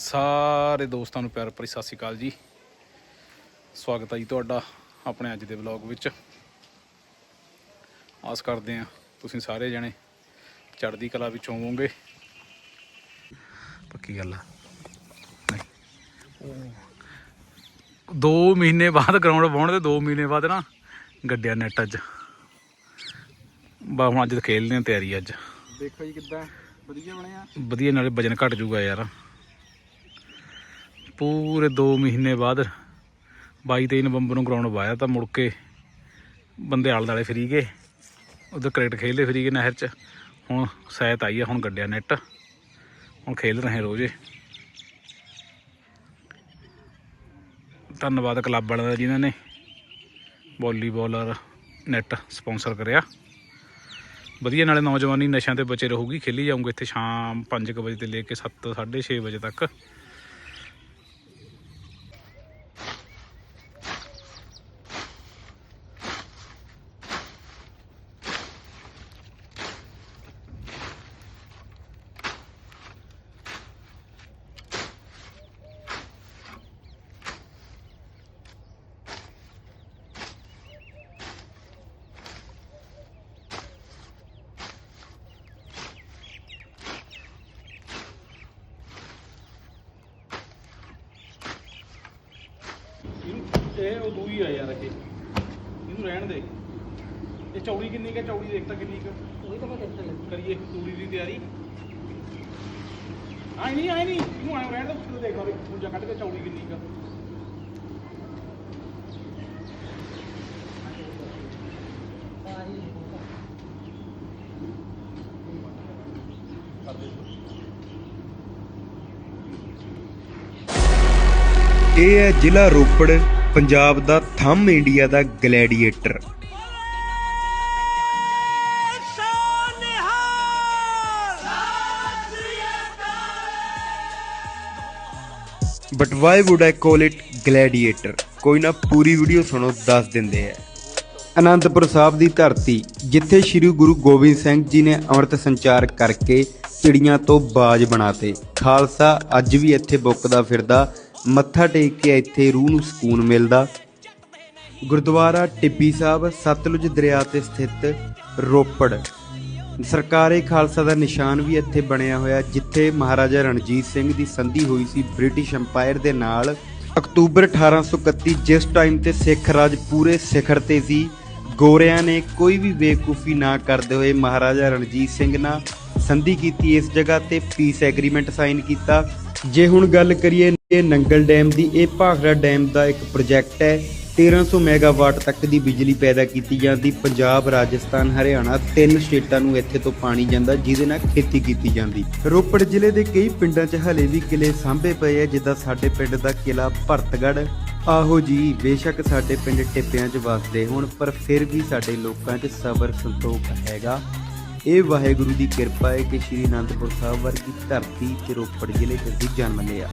ਸਾਰੇ ਦੋਸਤਾਂ ਨੂੰ ਪਿਆਰ ਭਰੀ ਸਤਿ ਸ਼੍ਰੀ ਅਕਾਲ ਜੀ। ਸਵਾਗਤ ਹੈ ਜੀ ਤੁਹਾਡਾ ਆਪਣੇ ਅੱਜ ਦੇ ਵਲੌਗ ਵਿੱਚ। ਆਸ ਕਰਦੇ ਹਾਂ ਤੁਸੀਂ ਸਾਰੇ ਜਣੇ ਚੜ੍ਹਦੀ ਕਲਾ ਵਿੱਚ ਹੋਵੋਗੇ। ਪੱਕੀ ਗੱਲ ਆ। ਦੋ ਮਹੀਨੇ ਬਾਅਦ ਗਰਾਊਂਡ ਪਾਉਣ ਦੇ 2 ਮਹੀਨੇ ਬਾਅਦ ਨਾ ਗੱਡਿਆ ਨੈਟ ਅੱਜ। ਬਾ ਹੁਣ ਅੱਜ ਖੇਲਦੇ ਹਾਂ ਤਿਆਰੀ ਅੱਜ। ਦੇਖੋ ਜੀ ਕਿੱਦਾਂ ਵਧੀਆ ਬਣਿਆ ਵਧੀਆ ਨਾਲੇ ਵਜਨ ਘਟ ਜੂਗਾ ਯਾਰ। ਪੂਰੇ 2 ਮਹੀਨੇ ਬਾਅਦ 22 23 ਨਵੰਬਰ ਨੂੰ ਗਰਾਊਂਡ ਵਾਇਆ ਤਾਂ ਮੁੜ ਕੇ ਬੰਦੇ ਆਲੇ ਦਾਲੇ ਫਰੀ ਗਏ। ਉਧਰ ਕ੍ਰਿਕਟ ਖੇਡਦੇ ਫਰੀ ਗਏ ਨਹਿਰ 'ਚ। ਹੁਣ ਸੈਤ ਆਈ ਆ, ਹੁਣ ਗੱਡਿਆ ਨੈਟ ਹੁਣ ਖੇਲ ਰਹੇ ਰੋਜ਼ੇ। ਧੰਨਵਾਦ ਕਲੱਬ ਵਾਲਿਆਂ ਦਾ ਜਿਨ੍ਹਾਂ ਨੇ ਵਾਲੀਬਾਲ ਨੈਟ ਸਪਾਂਸਰ ਕਰਿਆ। ਵਧੀਆ, ਨਾਲੇ ਨੌਜਵਾਨੀ ਨਸ਼ਿਆਂ ਤੇ ਬਚੇ ਰਹੂਗੀ, ਖੇਲੀ ਜਾਊਂਗੇ ਇੱਥੇ ਸ਼ਾਮ 5 ਵਜੇ ਤੋਂ ਲੈ ਕੇ 7 6:30 ਵਜੇ ਤੱਕ। ਇਹ ਉਹ ਦੂਈ ਆ ਯਾਰ ਇਹ ਇਹਨੂੰ ਰਹਿਣ ਦੇ। ਇਹ ਚੌੜੀ ਕਿੰਨੀ ਕੁ ਚੌੜੀ ਦੇਖ ਤਾਂ ਕਿੰਨੀ ਕੁ ਉਹੀ ਤਾਂ ਮੈਂ ਦੇਖਣ ਲੱਗੀ। ਕਰੀਏ ਤੂੜੀ ਦੀ ਤਿਆਰੀ। ਆਈ ਨਹੀਂ ਆਈ ਨਹੀਂ। ਇਹਨੂੰ ਆਏ ਰਹਿਣ ਦੇ ਉੱਥੇ ਦੇਖ ਲਵੇ ਦੂਜਾ ਕੱਢ ਕੇ ਚੌੜੀ ਕਿੰਨੀ ਕੁ ਇਹ ਹੈ ਜ਼ਿਲ੍ਹਾ ਰੋਪੜ। ਪੰਜਾਬ ਦਾ ਥੰਮ India the gladiator. But why would I call it gladiator ਕੋਈ ਨਾ ਪੂਰੀ ਵੀਡੀਓ ਸੁਣੋ, ਦੱਸ ਦਿੰਦੇ ਆ। ਅਨੰਦਪੁਰ ਸਾਹਿਬ ਦੀ ਧਰਤੀ, ਜਿੱਥੇ ਸ੍ਰੀ ਗੁਰੂ ਗੋਬਿੰਦ ਸਿੰਘ ਜੀ ਨੇ ਅੰਮ੍ਰਿਤ ਸੰਚਾਰ ਕਰਕੇ ਚਿੜੀਆਂ ਤੋਂ ਬਾਜ ਬਣਾਤੇ। ਖਾਲਸਾ ਅੱਜ ਵੀ ਇੱਥੇ ਬੁੱਕਦਾ ਫਿਰਦਾ, ਮੱਥਾ ਟੇਕ ਕੇ ਇੱਥੇ ਰੂਹ ਨੂੰ ਸਕੂਨ ਮਿਲਦਾ। ਗੁਰਦੁਆਰਾ ਟਿੱਬੀ ਸਾਹਿਬ, ਸਤਲੁਜ ਦਰਿਆ ਤੇ ਸਥਿਤ ਰੋਪੜ। ਸਰਕਾਰੇ ਖਾਲਸਾ ਦਾ ਨਿਸ਼ਾਨ ਵੀ ਇੱਥੇ ਬਣਿਆ ਹੋਇਆ, ਜਿੱਥੇ ਮਹਾਰਾਜਾ ਰਣਜੀਤ ਸਿੰਘ ਦੀ ਸੰਧੀ ਹੋਈ ਸੀ ਬ੍ਰਿਟਿਸ਼ ਅੰਪਾਇਰ ਦੇ ਨਾਲ। ਅਕਤੂਬਰ 1831 ਜਿਸ ਟਾਈਮ ਤੇ ਸਿੱਖ ਰਾਜ ਪੂਰੇ ਸਿਖਰ ਤੇ ਸੀ, ਗੋਰਿਆਂ ਨੇ ਕੋਈ ਵੀ ਬੇਵਕੂਫੀ ਨਾ ਕਰਦੇ ਹੋਏ ਮਹਾਰਾਜਾ ਰਣਜੀਤ ਸਿੰਘ ਨਾਲ ਸੰਧੀ ਕੀਤੀ, ਇਸ ਜਗ੍ਹਾ ਤੇ ਪੀਸ ਐਗਰੀਮੈਂਟ ਸਾਈਨ ਕੀਤਾ। ਜੇ ਹੁਣ ਗੱਲ ਕਰੀਏ ਇਹ ਨੰਗਲ ਡੈਮ ਦੀ, ਇਹ ਭਾਖੜਾ ਡੈਮ ਦਾ ਇੱਕ ਪ੍ਰੋਜੈਕਟ ਹੈ। 1300 ਮੈਗਾਵਾਟ ਤੱਕ ਦੀ ਬਿਜਲੀ ਪੈਦਾ ਕੀਤੀ ਜਾਂਦੀ। ਪੰਜਾਬ, ਰਾਜਸਥਾਨ, ਹਰਿਆਣਾ ਤਿੰਨ ਸਟੇਟਾਂ ਨੂੰ ਇੱਥੇ ਤੋਂ ਪਾਣੀ ਜਾਂਦਾ, ਜਿਹਦੇ ਨਾਲ ਖੇਤੀ ਕੀਤੀ ਜਾਂਦੀ। ਰੋਪੜ ਜ਼ਿਲ੍ਹੇ ਦੇ ਕਈ ਪਿੰਡਾਂ 'ਚ ਹਲੇ ਵੀ ਕਿਲੇ ਸਾਂਭੇ ਪਏ ਆ, ਜਿੱਦਾਂ ਸਾਡੇ ਪਿੰਡ ਦਾ ਕਿਲਾ ਭਰਤਗੜ੍ਹ। ਆਹੋ ਜੀ, ਬੇਸ਼ੱਕ ਸਾਡੇ ਪਿੰਡ ਟਿੱਪਿਆਂ 'ਚ ਵਸਦੇ ਹੁਣ, ਪਰ ਫਿਰ ਵੀ ਸਾਡੇ ਲੋਕਾਂ 'ਚ ਸਬਰ ਸੰਤੋਖ ਹੈਗਾ। ਇਹ ਵਾਹਿਗੁਰੂ ਦੀ ਕਿਰਪਾ ਹੈ ਕਿ ਸ਼੍ਰੀ ਅਨੰਦਪੁਰ ਸਾਹਿਬ ਵਰਗੀ ਧਰਤੀ ਤੇ ਰੋਪੜ ਜ਼ਿਲ੍ਹੇ 'ਚ ਅਸੀਂ ਜਨਮ ਲਿਆ।